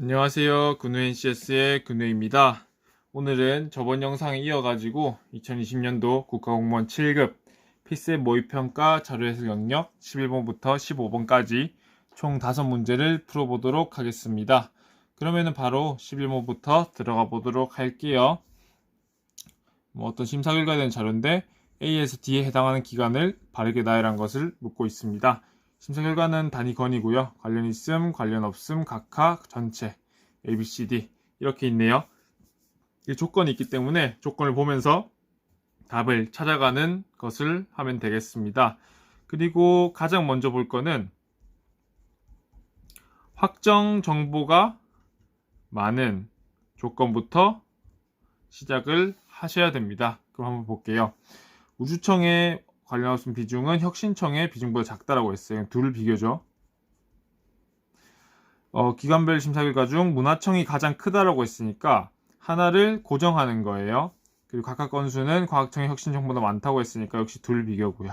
안녕하세요. 근우인 CS의 근우입니다. 오늘은 저번 영상에 이어가지고 2020년도 국가공무원 7급 피셋 모의평가 자료해석 영역 11번부터 15번까지 총 5문제를 풀어보도록 하겠습니다. 그러면은 바로 11번부터 들어가 보도록 할게요. 뭐 어떤 심사 대한 자료인데 A에서 D에 해당하는 기간을 바르게 나열한 것을 묻고 있습니다. 심사 결과는 단위 건이고요. 관련 있음, 관련 없음, 각하, 전체, A, B, C, D 이렇게 있네요. 이 조건이 있기 때문에 조건을 보면서 답을 찾아가는 것을 하면 되겠습니다. 그리고 가장 먼저 볼 거는 확정 정보가 많은 조건부터 시작을 하셔야 됩니다. 그럼 한번 볼게요. 우주청의 관련 없음 비중은 혁신청의 비중보다 작다라고 했어요. 둘 비교죠. 어, 기관별 심사 결과 중 문화청이 가장 크다라고 했으니까 하나를 고정하는 거예요. 그리고 각각 건수는 과학청의 혁신청보다 많다고 했으니까 역시 둘 비교고요.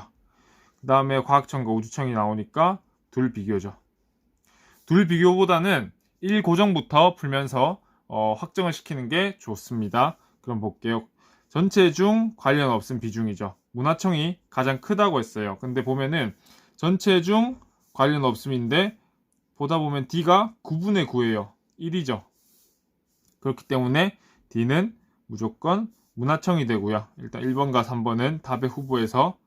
그 다음에 과학청과 우주청이 나오니까 둘 비교죠. 둘 비교보다는 1 고정부터 풀면서 어, 확정을 시키는 게 좋습니다. 그럼 볼게요. 전체 중 관련 없음 비중이죠. 문화청이 가장 크다고 했어요. 근데 보면은 전체 중 관련 없음인데 보다 보면 D가 9분의 9예요. 1이죠. 그렇기 때문에 D는 무조건 문화청이 되고요. 일단 1번과 3번은 답의 후보에서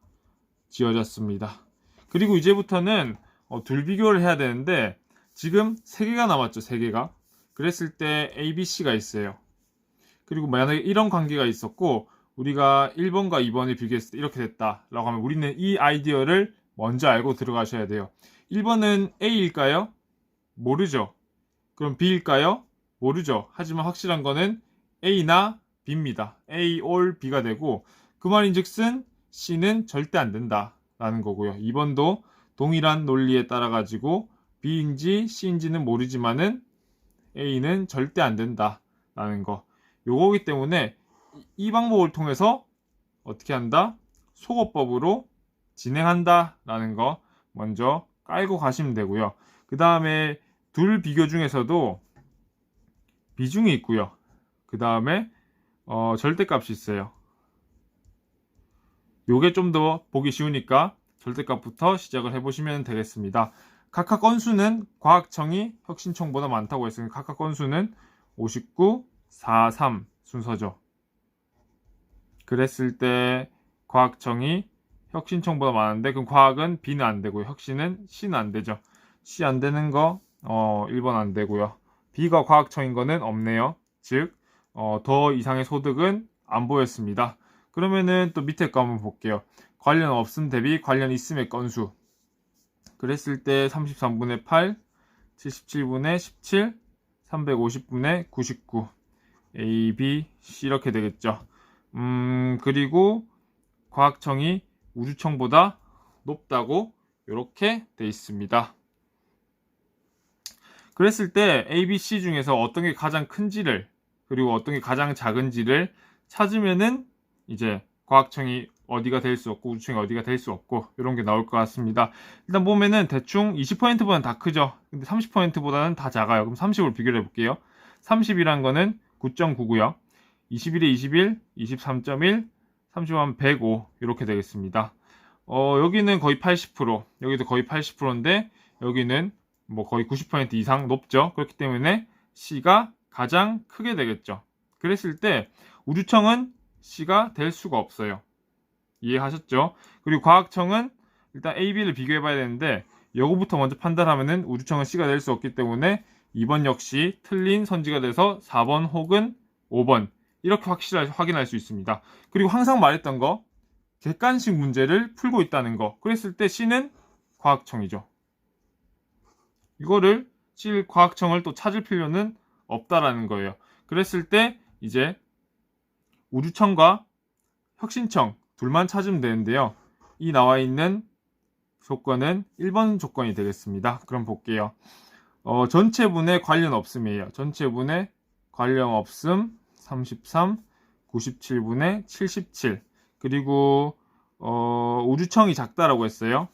지어졌습니다. 그리고 이제부터는 어, 둘 비교를 해야 되는데 지금 3개가 남았죠. 3개가. 그랬을 때 A, B, C가 있어요. 그리고 만약에 이런 관계가 있었고 우리가 1번과 2번을 비교했을 때 이렇게 됐다라고 하면 우리는 이 아이디어를 먼저 알고 들어가셔야 돼요. 1번은 A일까요? 모르죠. 그럼 B일까요? 모르죠. 하지만 확실한 거는 A나 B입니다. A or B가 되고 그 말인즉슨 C는 절대 안 된다라는 거고요. 2번도 동일한 논리에 따라 가지고 B인지 C인지는 모르지만은 A는 절대 안 된다라는 거. 요거기 때문에 이 방법을 통해서 어떻게 한다? 속어법으로 진행한다 라는 거 먼저 깔고 가시면 되고요. 그 다음에 둘 비교 중에서도 비중이 있고요. 그 다음에 어, 절대값이 있어요. 요게 좀 더 보기 쉬우니까 절대값부터 시작을 해보시면 되겠습니다. 각각 건수는 과학청이 혁신청보다 많다고 했으니 각각 건수는 59, 4, 3 순서죠. 그랬을 때 과학청이 혁신청보다 많은데 그럼 과학은 B는 안 되고요. 혁신은 C는 안 되죠. C 안 되는 거 어, 1번 안 되고요. B가 과학청인 거는 없네요. 즉, 어, 더 이상의 소득은 안 보였습니다. 그러면은 또 밑에 거 한번 볼게요. 관련 없음 대비 관련 있음의 건수. 그랬을 때 33분의 8, 77분의 17, 350분의 99. A, B, C 이렇게 되겠죠. 음, 그리고 과학청이 우주청보다 높다고 이렇게 돼 있습니다. 그랬을 때 A, B, C 중에서 어떤 게 가장 큰지를 그리고 어떤 게 가장 작은지를 찾으면은 이제 과학청이 어디가 될 수 없고 우주청이 어디가 될 수 없고 이런 게 나올 것 같습니다. 일단 보면은 대충 20%보다는 다 크죠. 근데 30%보다는 다 작아요. 그럼 30을 비교를 해볼게요. 30이란 거는 9.9고요. 21에 21, 23.1, 30은 105 이렇게 되겠습니다. 어, 여기는 거의 80%, 여기도 거의 80%인데 여기는 뭐 거의 90% 이상 높죠. 그렇기 때문에 C가 가장 크게 되겠죠. 그랬을 때 우주청은 C가 될 수가 없어요. 이해하셨죠? 그리고 과학청은 일단 A, B를 비교해 봐야 되는데 요거부터 먼저 판단하면은 우주청은 C가 될 수 없기 때문에 2번 역시 틀린 선지가 돼서 4번 혹은 5번 이렇게 확실하게 확인할 수 있습니다. 그리고 항상 말했던 거 객관식 문제를 풀고 있다는 거 그랬을 때 C는 과학청이죠. 이거를 C 과학청을 또 찾을 필요는 없다라는 거예요. 그랬을 때 이제 우주청과 혁신청 둘만 찾으면 되는데요. 이 나와 있는 조건은 1번 조건이 되겠습니다. 그럼 볼게요. 어, 전체분의 관련 없음이에요. 전체분의 관련 없음 33, 97분의 77. 그리고 어, 우주청이 작다라고 했어요.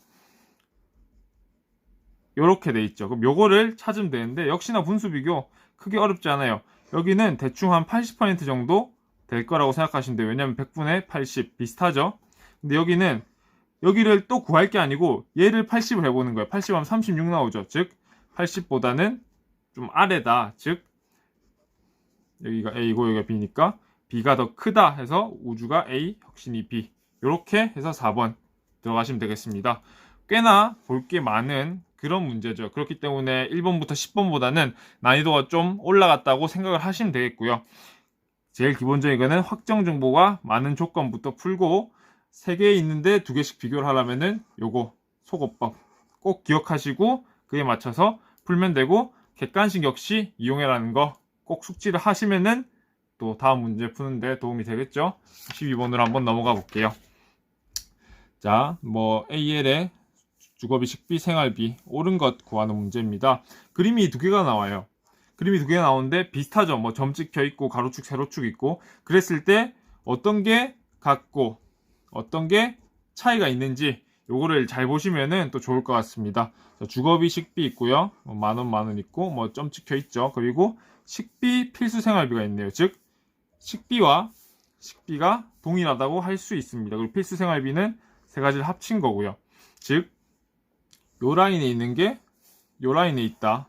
요렇게 돼 있죠. 그럼 요거를 찾으면 되는데 역시나 분수 비교 크게 어렵지 않아요. 여기는 대충 한 80% 정도 될 거라고 생각하시면 돼요. 왜냐면 100분의 80 비슷하죠? 근데 여기는 여기를 또 구할 게 아니고 얘를 80을 해보는 거예요. 80하면 36 나오죠. 즉 80보다는 좀 아래다. 즉 여기가 A고 여기가 B니까 B가 더 크다 해서 우주가 A, 혁신이 B. 이렇게 해서 4번 들어가시면 되겠습니다. 꽤나 볼 게 많은 그런 문제죠. 그렇기 때문에 1번부터 10번보다는 난이도가 좀 올라갔다고 생각을 하시면 되겠고요. 제일 기본적인 거는 확정 정보가 많은 조건부터 풀고 3개 있는데 2개씩 비교를 하려면은 요거 속어법 꼭 기억하시고 그에 맞춰서 풀면 되고 객관식 역시 이용해라는 거 꼭 숙지를 하시면은 또 다음 문제 푸는데 도움이 되겠죠. 12번으로 한번 넘어가 볼게요. 자, 뭐 AL의 주거비, 식비, 생활비 옳은 것 구하는 문제입니다. 그림이 두 개가 나와요. 그림이 두 개가 나오는데 비슷하죠. 뭐 점 찍혀 있고 가로축, 세로축 있고 그랬을 때 어떤 게 같고 어떤 게 차이가 있는지 요거를 잘 보시면은 또 좋을 것 같습니다. 자, 주거비, 식비 있고요. 뭐만 원, 만원 있고 뭐 점 찍혀 있죠. 그리고 식비, 필수 생활비가 있네요. 즉 식비와 식비가 동일하다고 할 수 있습니다. 그리고 필수 생활비는 세 가지를 합친 거고요. 즉, 요 라인에 있는 게 요 라인에 있다.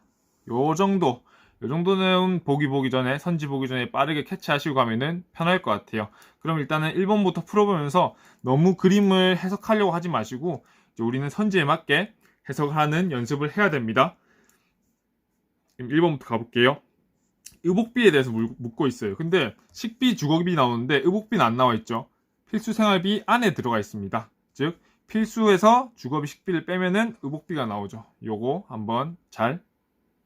요 정도. 요 정도는 보기 보기 전에, 선지 보기 전에 빠르게 캐치하시고 가면은 편할 것 같아요. 그럼 일단은 1번부터 풀어보면서 너무 그림을 해석하려고 하지 마시고, 우리는 선지에 맞게 해석하는 연습을 해야 됩니다. 그럼 1번부터 가볼게요. 의복비에 대해서 물- 묻고 있어요. 근데 식비, 주거비 나오는데 의복비는 안 나와 있죠. 필수 생활비 안에 들어가 있습니다. 즉 필수에서 주거비, 식비를 빼면은 의복비가 나오죠. 요거 한번 잘.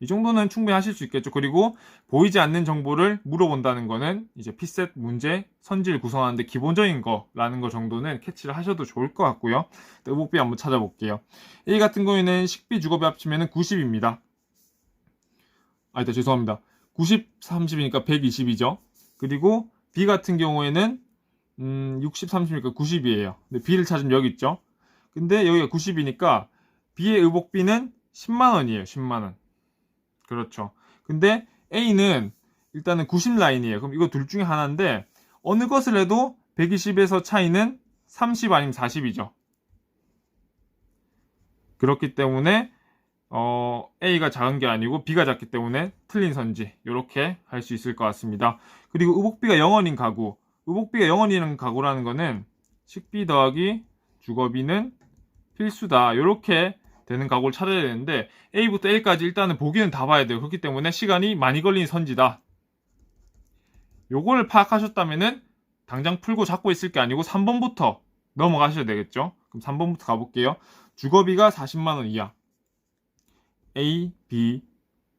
이 정도는 충분히 하실 수 있겠죠. 그리고 보이지 않는 정보를 물어본다는 거는 이제 피셋 문제 선지를 구성하는데 기본적인 거라는 거 정도는 캐치를 하셔도 좋을 것 같고요. 의복비 한번 찾아볼게요. A 같은 경우에는 식비, 주거비 합치면은 90입니다. 아니다 죄송합니다. 90, 30이니까 120이죠. 그리고 B 같은 경우에는 음, 60, 30이니까 90이에요. 근데 B를 찾으면 여기 있죠. 근데 여기가 90이니까 B의 의복비는 10만 원이에요. 10만 원. 그렇죠. 근데 A는 일단은 90 라인이에요. 그럼 이거 둘 중에 하나인데 어느 것을 해도 120에서 차이는 30 아니면 40이죠. 그렇기 때문에 어, A가 작은 게 아니고 B가 작기 때문에 틀린 선지 이렇게 할 수 있을 것 같습니다. 그리고 의복비가 0원인 가구 의복비가 0원이라는 가구라는 거는 식비 더하기 주거비는 필수다 이렇게 되는 가구를 찾아야 되는데 A부터 L까지 일단은 보기는 다 봐야 돼요. 그렇기 때문에 시간이 많이 걸리는 선지다. 요걸 파악하셨다면은 당장 풀고 잡고 있을 게 아니고 3번부터 넘어가셔야 되겠죠. 그럼 3번부터 가볼게요. 주거비가 40만 원 이하. A, B,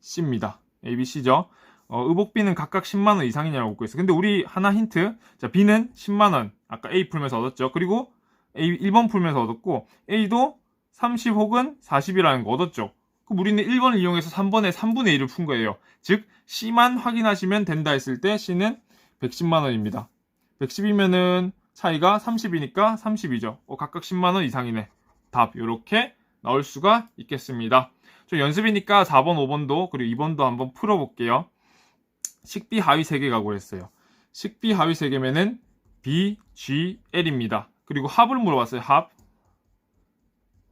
C입니다. A, B, C죠. 어, 의복비는 각각 10만 원 이상이냐고 묻고 있어요. 근데 우리 하나 힌트. 자, B는 10만 원. 아까 A 풀면서 얻었죠. 그리고 A 1번 풀면서 얻었고, A도 30 혹은 40이라는 거 얻었죠. 그럼 우리는 1번을 이용해서 3번에 3분의 1을 푼 거예요. 즉, C만 확인하시면 된다 했을 때 C는 110만 원입니다. 110이면은 차이가 30이니까 30이죠. 어, 각각 10만 원 이상이네. 답, 요렇게 나올 수가 있겠습니다. 좀 연습이니까 4번, 5번도 그리고 2번도 한번 풀어볼게요. 식비 하위 3개 가고 했어요. 식비 하위 3개면은 B, G, L입니다. 그리고 합을 물어봤어요. 합.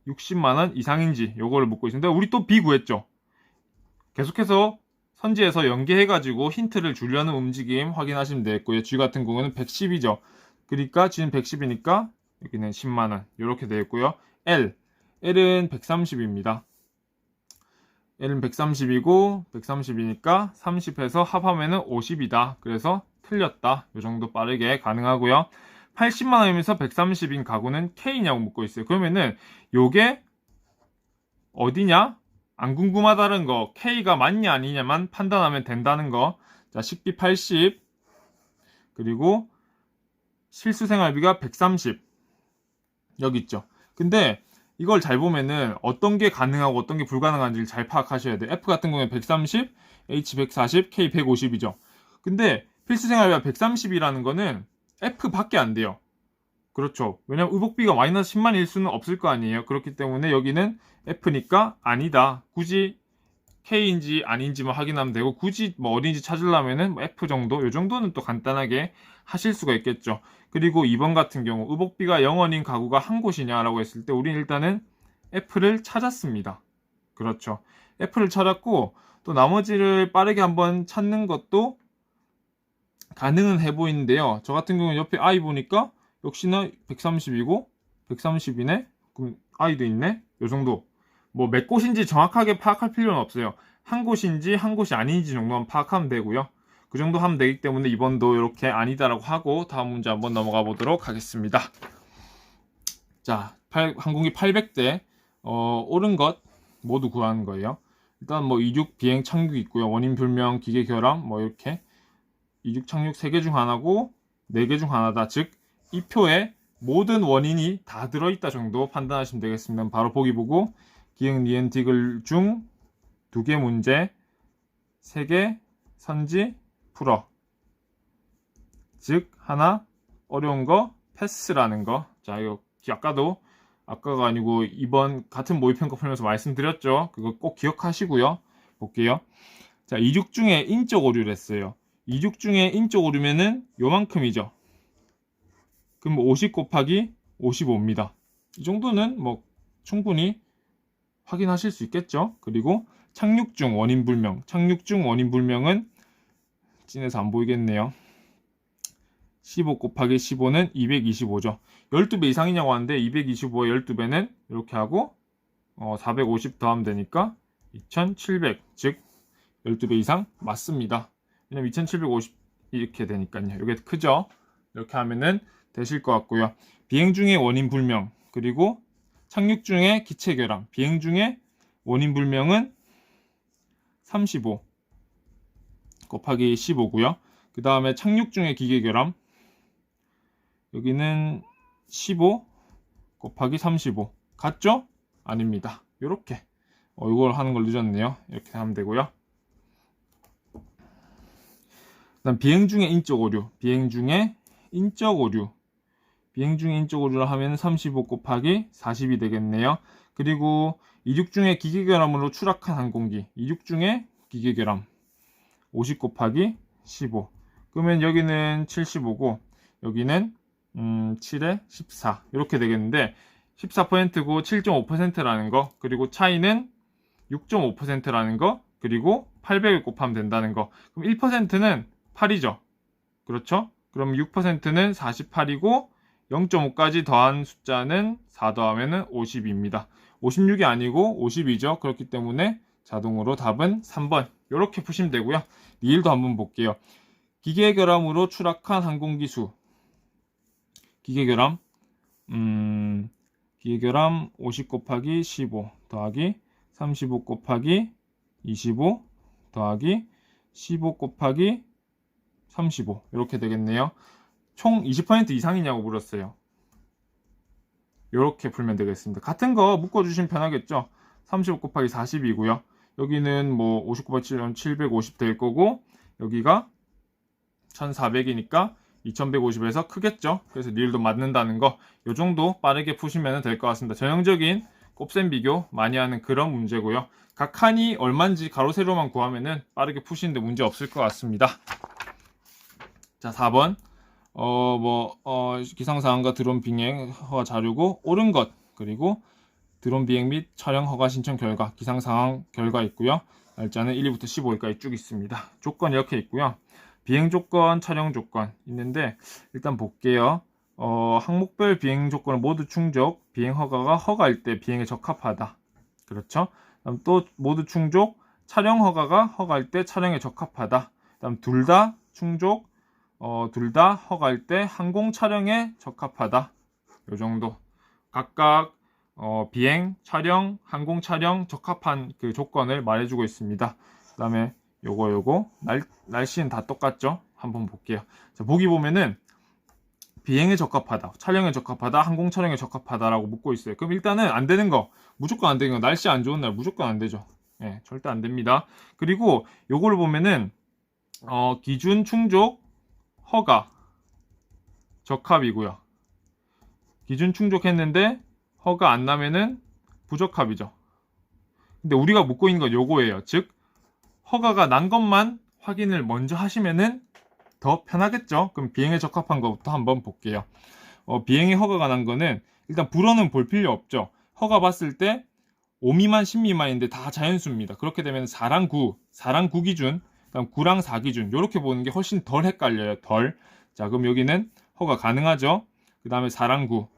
60만원 이상인지 요거를 묻고 있습니다. 우리 또 B 구했죠. 계속해서 선지에서 연계해가지고 힌트를 주려는 움직임 확인하시면 되겠고요. G 같은 경우는 110이죠. 그러니까 G는 110이니까 여기는 10만원 이렇게 되겠고요. L. L은 130입니다. L은 130이고 130이니까 30해서 합하면 은 50이다. 그래서 틀렸다. 이 정도 빠르게 가능하고요. 80만 원이면서 130인 가구는 K냐고 묻고 있어요. 그러면은 요게 어디냐? 안 궁금하다는 거 K가 맞냐 아니냐만 판단하면 된다는 거. 자, 식비 80 그리고 실수 생활비가 130 여기 있죠. 근데 이걸 잘 보면은 어떤 게 가능하고 어떤 게 불가능한지를 잘 파악하셔야 돼요. F 같은 경우에 130, H 140, K 150이죠. 근데 필수 생활비가 130이라는 거는 F 밖에 안 돼요. 그렇죠. 왜냐면 의복비가 마이너스 10만일 수는 없을 거 아니에요. 그렇기 때문에 여기는 F니까 아니다. 굳이 K인지 아닌지만 확인하면 되고 굳이 뭐 어딘지 찾으려면은 뭐 F 정도 요 정도는 또 간단하게 하실 수가 있겠죠. 그리고 2번 같은 경우 의복비가 0원인 가구가 한 곳이냐라고 했을 때 우리는 일단은 F를 찾았습니다. 그렇죠. F를 찾았고 또 나머지를 빠르게 한번 찾는 것도 가능은 해 보이는데요. 저 같은 경우는 옆에 I 보니까 역시나 130이고 130이네. 그럼 I도 있네. 요 정도. 뭐 몇 곳인지 정확하게 파악할 필요는 없어요. 한 곳인지 한 곳이 아닌지 정도만 파악하면 되고요. 그 정도 하면 되기 때문에 이번도 이렇게 아니다라고 하고 다음 문제 한번 넘어가 보도록 하겠습니다. 자, 팔- 항공기 800대 어, 옳은 것 모두 구하는 거예요. 일단 뭐 이륙 비행 착륙 있고요. 원인 불명 기계 결함 뭐 이렇게 이륙 착륙 3개 중 하나고 4개 중 하나다. 즉 이 표에 모든 원인이 다 들어있다 정도 판단하시면 되겠습니다. 바로 보기 보고 기행 니엔 디글 중 두 개 문제, 세 개 선지 풀어. 즉 하나 어려운 거 패스라는 거. 자 이거 기- 아까도 아까가 아니고 이번 같은 모의평가 풀면서 말씀드렸죠. 그거 꼭 기억하시고요. 볼게요. 자 이륙 중에 인적 오류를 했어요. 이륙 중에 인적 오류면은 요만큼이죠. 그럼 50 곱하기 55입니다. 이 정도는 뭐 충분히 확인하실 수 있겠죠. 그리고 착륙 중 원인 불명. 착륙 중 원인 불명은 찐해서 안 보이겠네요. 15 곱하기 15는 225죠. 12배 이상이냐고 하는데 225에 12배는 이렇게 하고 어, 450 더하면 되니까 2700. 즉 12배 이상 맞습니다. 왜냐면 2750 이렇게 되니까요. 이게 크죠? 이렇게 하면은 되실 것 같고요. 비행 중에 원인 불명 그리고 착륙 중에 기체 결함, 비행 중에 원인 불명은 35 곱하기 15고요. 그 다음에 착륙 중에 기계 결함 여기는 15 곱하기 35 같죠? 아닙니다. 이렇게 어, 이걸 하는 걸 늦었네요. 이렇게 하면 되고요. 그 다음 비행 중에 인적 오류, 비행 중에 인적 오류, 비행 중에 인적 오류를 하면 35 곱하기 40이 되겠네요. 그리고 이륙 중에 기계 결함으로 추락한 항공기, 이륙 중에 기계 결함 50 곱하기 15. 그러면 여기는 75고 여기는 음, 7에 14 이렇게 되겠는데 14%고 7.5%라는 거 그리고 차이는 6.5%라는 거 그리고 800을 곱하면 된다는 거 그럼 1%는 8이죠. 그렇죠? 그럼 6%는 48이고 0.5까지 더한 숫자는 4 더하면 50입니다. 56이 아니고 50이죠. 그렇기 때문에 자동으로 답은 3번. 이렇게 푸시면 되고요. 리일도 한번 볼게요. 기계 결함으로 추락한 항공기 수. 기계 결함. 음, 기계 결함 50 곱하기 15 더하기 35 곱하기 25 더하기 15 곱하기 35 이렇게 되겠네요. 총 20% 이상이냐고 물었어요. 이렇게 풀면 되겠습니다. 같은 거 묶어주시면 편하겠죠. 35 곱하기 40이고요. 여기는 뭐50 곱하기 7은 750 될 거고 여기가 1400이니까 2150에서 크겠죠. 그래서 릴도 맞는다는 거, 요 정도 빠르게 푸시면 될 것 같습니다. 전형적인 곱셈 비교 많이 하는 그런 문제고요. 각 칸이 얼마인지 가로 세로만 구하면은 빠르게 푸시는데 문제 없을 것 같습니다. 자, 4번. 어, 뭐, 어, 기상사항과 드론 비행 허가 자료고, 옳은 것, 그리고 드론 비행 및 촬영 허가 신청 결과, 기상상황 결과 있고요. 날짜는 1일부터 15일까지 쭉 있습니다. 조건 이렇게 있고요. 비행 조건, 촬영 조건 있는데 일단 볼게요. 어, 항목별 비행 조건을 모두 충족, 비행 허가가 허가일 때 비행에 적합하다. 그렇죠? 그다음 또 모두 충족, 촬영 허가가 허가일 때 촬영에 적합하다. 그다음 둘 다 충족, 어, 둘 다 허가일 때 항공 촬영에 적합하다. 요 정도. 각각 어, 비행, 촬영, 항공 촬영 적합한 그 조건을 말해주고 있습니다. 그 다음에 요거 요거 날 날씨는 다 똑같죠? 한번 볼게요. 자, 보기 보면은 비행에 적합하다, 촬영에 적합하다, 항공 촬영에 적합하다라고 묻고 있어요. 그럼 일단은 안 되는 거 무조건 안 되는 거 날씨 안 좋은 날 무조건 안 되죠. 예, 절대 안 됩니다. 그리고 요걸 보면은 어, 기준 충족 허가 적합이고요. 기준 충족했는데 허가 안 나면은 부적합이죠. 근데 우리가 묻고 있는 건 요거예요. 즉 허가가 난 것만 확인을 먼저 하시면은 더 편하겠죠? 그럼 비행에 적합한 것부터 한번 볼게요. 어, 비행에 허가가 난 거는 일단 불어는 볼 필요 없죠. 허가 봤을 때 5미만, 10미만인데 다 자연수입니다. 그렇게 되면 4랑 9, 4랑 9 기준, 그다음 9랑 4 기준 이렇게 보는 게 훨씬 덜 헷갈려요. 덜. 자, 그럼 여기는 허가 가능하죠. 그 다음에 4랑 9.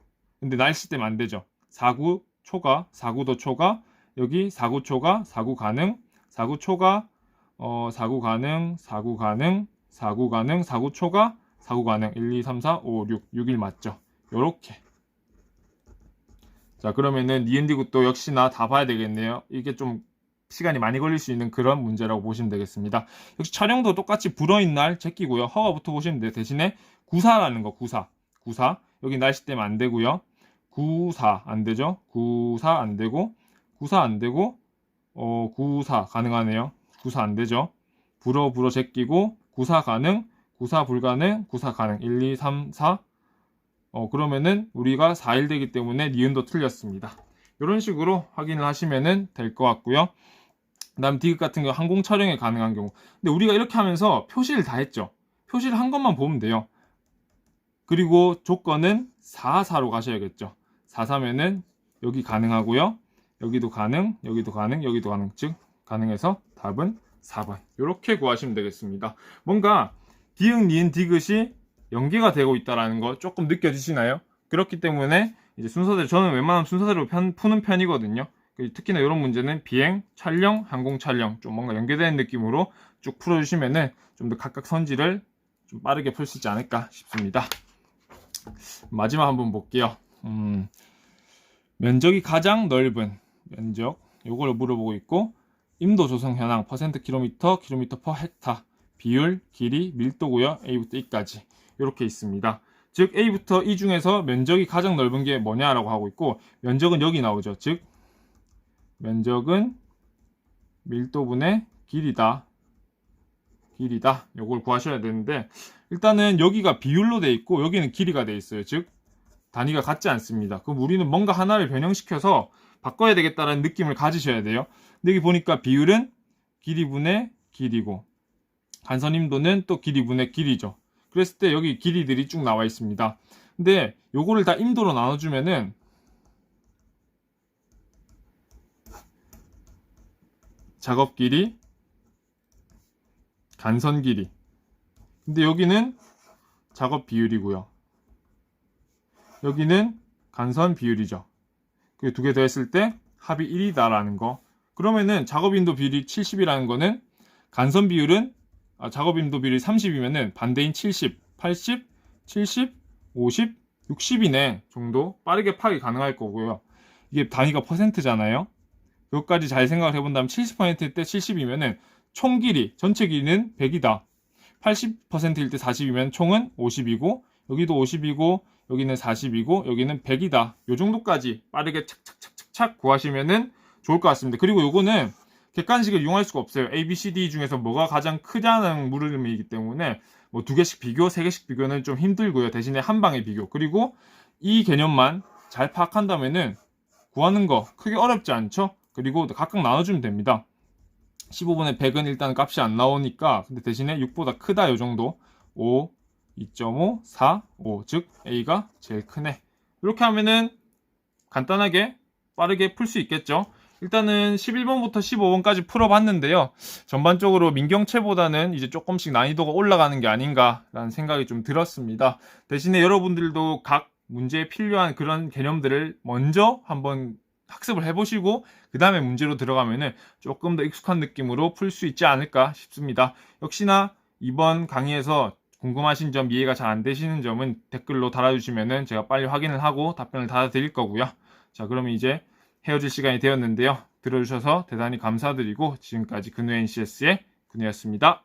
근데 날씨 때문에 안 되죠. 49 초과, 49도 초과, 여기 49 초과, 49 가능, 49 초과, 어, 49 가능, 49 가능, 49 가능, 49 초과, 49 가능, 1, 2, 3, 4, 5, 6, 6일 맞죠. 요렇게. 자, 그러면은 니은디 굿도 역시나 다 봐야 되겠네요. 이게 좀 시간이 많이 걸릴 수 있는 그런 문제라고 보시면 되겠습니다. 역시 촬영도 똑같이 불어인 날 제끼고요. 허가부터 보시면 돼요. 대신에 구사라는 거, 구사. 구사. 여기 날씨 때문에 안 되고요. 구사 안 되죠? 구사 안 되고, 구사 안 되고, 어, 구사 가능하네요. 구사 안 되죠? 불어, 불어 제끼고, 구사 가능, 구사 불가능, 구사 가능. 1, 2, 3, 4. 어, 그러면은 우리가 4일 되기 때문에 니은도 틀렸습니다. 이런 식으로 확인을 하시면은 될것 같고요. 그 다음 디귿 같은 경우 항공 촬영에 가능한 경우. 근데 우리가 이렇게 하면서 표시를 다 했죠. 표시를 한 것만 보면 돼요. 그리고 조건은 4, 4로 가셔야겠죠. 4, 4면은 여기 가능하고요. 여기도 가능, 여기도 가능, 여기도 가능. 즉, 가능해서 답은 4번. 이렇게 구하시면 되겠습니다. 뭔가 디귿, 니은, 디귿이 연계가 되고 있다라는 거 조금 느껴지시나요? 그렇기 때문에 이제 순서대로 저는 웬만하면 순서대로 편- 푸는 편이거든요. 그리고 특히나 이런 문제는 비행, 촬영, 항공 촬영 좀 뭔가 연계되는 느낌으로 쭉 풀어주시면은 좀 더 각각 선지를 좀 빠르게 풀 수 있지 않을까 싶습니다. 마지막 한번 볼게요. 음, 면적이 가장 넓은 면적 요걸 물어보고 있고 임도 조성 현황 퍼센트 킬로미터 킬로미터 퍼 헥타 비율 길이 밀도고요 A부터 E까지 이렇게 있습니다. 즉 A부터 E 중에서 면적이 가장 넓은 게 뭐냐라고 하고 있고 면적은 여기 나오죠. 즉 면적은 밀도분의 길이다. 길이다. 요걸 구하셔야 되는데 일단은 여기가 비율로 돼 있고 여기는 길이가 돼 있어요. 즉 단위가 같지 않습니다. 그럼 우리는 뭔가 하나를 변형시켜서 바꿔야 되겠다는 느낌을 가지셔야 돼요. 근데 여기 보니까 비율은 길이분의 길이고 간선임도는 또 길이분의 길이죠. 그랬을 때 여기 길이들이 쭉 나와 있습니다. 근데 요거를 다 임도로 나눠주면은 작업 길이, 간선 길이. 근데 여기는 작업 비율이고요. 여기는 간선 비율이죠. 그 두 개 더했을 때 합이 1이다라는 거. 그러면은 작업 인도 비율이 70이라는 거는 간선 비율은 아, 작업 인도 비율이 30이면은 반대인 70, 80, 70, 50, 60이네 정도 빠르게 파악이 가능할 거고요. 이게 단위가 퍼센트잖아요. 그것까지 잘 생각을 해본다면 70%일 때 70이면은 총 길이, 전체 길이는 100이다. 80%일 때 40이면 총은 50이고, 여기도 50이고, 여기는 40이고, 여기는 100이다. 요 정도까지 빠르게 착착착착착 구하시면은 좋을 것 같습니다. 그리고 요거는 객관식을 이용할 수가 없어요. A, B, C, D 중에서 뭐가 가장 크냐는 물음이기 때문에 뭐 두 개씩 비교, 세 개씩 비교는 좀 힘들고요. 대신에 한 방에 비교. 그리고 이 개념만 잘 파악한다면은 구하는 거 크게 어렵지 않죠? 그리고 각각 나눠주면 됩니다. 15분의 100은 일단 값이 안 나오니까 근데 대신에 6보다 크다 요 정도. 5, 2.5, 4, 5 즉 A가 제일 크네. 이렇게 하면은 간단하게 빠르게 풀 수 있겠죠? 일단은 11번부터 15번까지 풀어봤는데요. 전반적으로 민경채보다는 이제 조금씩 난이도가 올라가는 게 아닌가 라는 생각이 좀 들었습니다. 대신에 여러분들도 각 문제에 필요한 그런 개념들을 먼저 한번 학습을 해보시고 그 다음에 문제로 들어가면은 조금 더 익숙한 느낌으로 풀 수 있지 않을까 싶습니다. 역시나 이번 강의에서 궁금하신 점 이해가 잘 안 되시는 점은 댓글로 달아주시면은 제가 빨리 확인을 하고 답변을 달아드릴 거고요. 자 그러면 이제 헤어질 시간이 되었는데요. 들어주셔서 대단히 감사드리고 지금까지 근우 NCS의 근우였습니다.